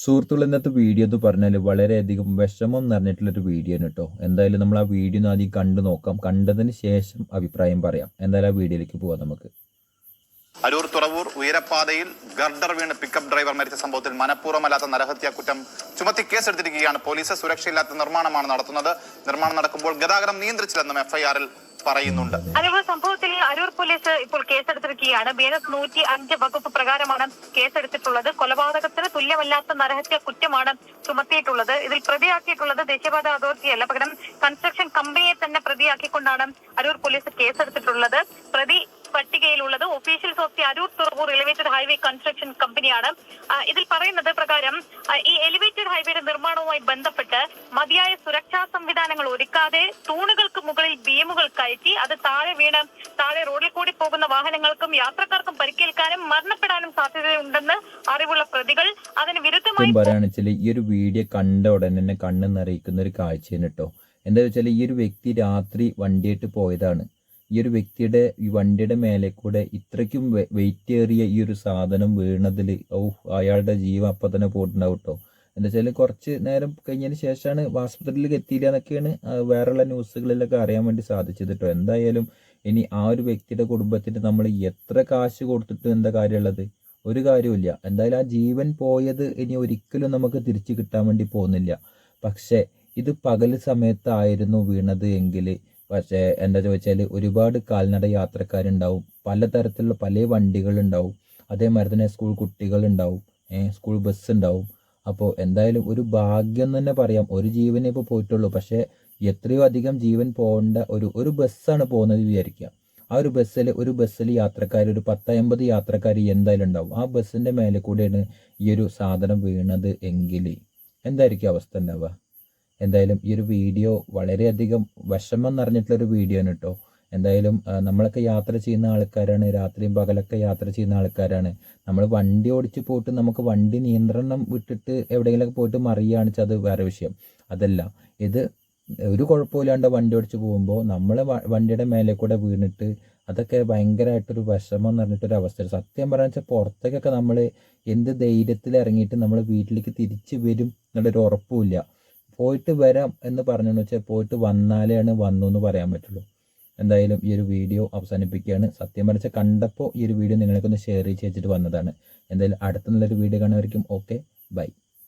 സുഹൃത്തുക്കൾ ഇന്നത്തെ വീഡിയോ എന്ന് പറഞ്ഞാൽ വളരെയധികം വിഷമം നിറഞ്ഞിട്ടുള്ളൊരു വീഡിയോ ആണ് കേട്ടോ എന്തായാലും നമ്മൾ ആ വീഡിയോ ആദ്യം കണ്ടു നോക്കാം. കണ്ടതിന് ശേഷം അഭിപ്രായം പറയാം. എന്തായാലും ആ വീഡിയോയിലേക്ക് പോവാം നമുക്ക്. അരൂർ തുറവൂർ ഉയരപ്പാതയിൽ ഗർഡർ വീണ് പിക്കപ്പ് ഡ്രൈവർ മരിച്ച സംഭവത്തിൽ മനഃപൂർവമല്ലാത്ത നരഹത്യാ കുറ്റം ചുമത്തി കേസെടുത്തിരിക്കുകയാണ്. പോലീസ് സുരക്ഷയില്ലാത്ത നിർമ്മാണമാണ് നടത്തുന്നത്. നിർമ്മാണം നടക്കുമ്പോൾ ഗതാഗതം നിയന്ത്രിച്ചില്ലെന്നും എഫ്ഐആറിൽ പറയുന്നുണ്ട്. അതേപോലെ സംഭവത്തിൽ അരൂർ പോലീസ് ഇപ്പോൾ കേസെടുത്തിരിക്കുകയാണ്. ബി എൻ എസ് നൂറ്റി അഞ്ച് വകുപ്പ് പ്രകാരമാണ് കേസെടുത്തിട്ടുള്ളത്. കൊലപാതകത്തിന് തുല്യമല്ലാത്ത നരഹത്യ കുറ്റമാണ് ചുമത്തിയിട്ടുള്ളത്. ഇതിൽ പ്രതിയാക്കിയിട്ടുള്ളത് ദേശീയപാത അതോറിറ്റിയല്ല. പകരം കൺസ്ട്രക്ഷൻ കമ്പനിയെ തന്നെ പ്രതിയാക്കിക്കൊണ്ടാണ് അരൂർ പോലീസ് കേസെടുത്തിട്ടുള്ളത്. പ്രതി പട്ടികയിലുള്ളത്. Official of Aroor Thuravoor elevated highway construction കമ്പനിയാണ് ഇതിൽ പറയുന്നത് പ്രകാരം ഈ എലിവേറ്റഡ് ഹൈവേയുടെ നിർമ്മാണവുമായി ബന്ധപ്പെട്ട് മതിയായ സുരക്ഷാ സംവിധാനങ്ങൾ ഒരുക്കാതെ തൂണുകൾക്ക് മുകളിൽ ബീമുകൾ കയറ്റി അത് താഴെ വീണ് താഴെ റോഡിൽ കൂടി പോകുന്ന വാഹനങ്ങൾക്കും യാത്രക്കാർക്കും പരിക്കേൽക്കാനും മരണപ്പെടാനും സാധ്യതയുണ്ടെന്ന് അറിവുള്ള പ്രതികൾ അതിന് വിരുദ്ധമായി ഈ ഒരു വീഡിയോ കണ്ട ഉടനെ തന്നെ കണ്ണെന്നറിയിക്കുന്ന നിറയിക്കുന്ന ഒരു കാഴ്ചയാണ് കേട്ടോ എന്താ വെച്ചാൽ ഈ ഒരു വ്യക്തി രാത്രി വണ്ടിയായിട്ട് പോയതാണ്. ഈ ഒരു വ്യക്തിയുടെ ഈ വണ്ടിയുടെ മേലെ കൂടെ ഇത്രയ്ക്കും വെയിറ്റ് ഏറിയ ഈ ഒരു സാധനം വീണതിൽ ഓ അയാളുടെ ജീവൻ അപ്പം തന്നെ പോയിട്ടുണ്ടാവും കേട്ടോ എന്താ വെച്ചാൽ കുറച്ച് നേരം കഴിഞ്ഞതിന് ശേഷമാണ് ആസ്പത്രിയിലേക്ക് എത്തിയില്ല എന്നൊക്കെയാണ് വേറെയുള്ള ന്യൂസുകളിലൊക്കെ അറിയാൻ വേണ്ടി സാധിച്ചത് കേട്ടോ എന്തായാലും ഇനി ആ ഒരു വ്യക്തിയുടെ കുടുംബത്തിന് നമ്മൾ എത്ര കാശ് കൊടുത്തിട്ട് എന്താ കാര്യമുള്ളത്? ഒരു കാര്യമില്ല എന്തായാലും ആ ജീവൻ പോയത് ഇനി ഒരിക്കലും നമുക്ക് തിരിച്ചു കിട്ടാൻ വേണ്ടി പോകുന്നില്ല. പക്ഷേ ഇത് പകൽ സമയത്തായിരുന്നു വീണത് എങ്കിൽ പക്ഷേ എന്താ ചോദിച്ചാൽ ഒരുപാട് കാൽനട യാത്രക്കാരുണ്ടാവും. പലതരത്തിലുള്ള പല വണ്ടികളുണ്ടാവും. അതേമാതിരി തന്നെ സ്കൂൾ കുട്ടികളുണ്ടാവും. സ്കൂൾ ബസ് ഉണ്ടാവും. അപ്പോൾ എന്തായാലും ഒരു ഭാഗ്യം തന്നെ പറയാം. ഒരു ജീവനെ ഇപ്പോൾ പോയിട്ടുള്ളൂ. പക്ഷേ എത്രയോ അധികം ജീവൻ പോകേണ്ട ഒരു ഒരു ബസ്സാണ് പോകുന്നത് വിചാരിക്കുക. ആ ഒരു ബസ്സിൽ ഒരു ബസ്സിൽ യാത്രക്കാർ ഒരു പത്തമ്പത് യാത്രക്കാർ എന്തായാലും ഉണ്ടാവും. ആ ബസ്സിന്റെ മേലെ കൂടെയാണ് ഈ ഒരു സാധനം വീണത് എങ്കിൽ എന്തായിരിക്കും അവസ്ഥ ഉണ്ടാവുക? എന്തായാലും ഈ ഒരു വീഡിയോ വളരെയധികം വിഷമം നിറഞ്ഞിട്ടുള്ള ഒരു വീഡിയോ ആണ് കേട്ടോ എന്തായാലും നമ്മളൊക്കെ യാത്ര ചെയ്യുന്ന ആൾക്കാരാണ് രാത്രിയും പകലൊക്കെ യാത്ര ചെയ്യുന്ന ആൾക്കാരാണ്. നമ്മൾ വണ്ടി ഓടിച്ച് പോയിട്ട് നമുക്ക് വണ്ടി നിയന്ത്രണം വിട്ടിട്ട് എവിടെയെങ്കിലുമൊക്കെ പോയിട്ട് മറിയുകയാണ് വെച്ചാൽ അത് വേറെ വിഷയം. അതല്ല ഇത് ഒരു കുഴപ്പമില്ലാണ്ട് വണ്ടി ഓടിച്ച് പോകുമ്പോൾ നമ്മൾ വണ്ടിയുടെ മേലെ കൂടെ വീണിട്ട് അതൊക്കെ ഭയങ്കരമായിട്ടൊരു വിഷമം എന്ന് പറഞ്ഞിട്ടൊരു അവസ്ഥ സത്യം പറയാന്ന് വെച്ചാൽ പുറത്തേക്കൊക്കെ നമ്മൾ എന്ത് ധൈര്യത്തിൽ ഇറങ്ങിയിട്ട് നമ്മൾ വീട്ടിലേക്ക് തിരിച്ച് വരും എന്നുള്ളൊരു ഉറപ്പുമില്ല പോയിട്ട് വരാം എന്ന് പറഞ്ഞു വെച്ചാൽ പോയിട്ട് വന്നാലേയാണ് വന്നു എന്ന് പറയാൻ പറ്റുള്ളൂ. എന്തായാലും ഈ ഒരു വീഡിയോ അവസാനിപ്പിക്കുകയാണ്. സത്യം പറഞ്ഞാൽ കണ്ടപ്പോൾ ഈ ഒരു വീഡിയോ നിങ്ങൾക്കൊന്ന് ഷെയർ ചെയ്ത് വെച്ചിട്ട് വന്നതാണ്. എന്തായാലും അടുത്ത നല്ലൊരു വീഡിയോ കാണുമായിരിക്കും ഓക്കെ ബൈ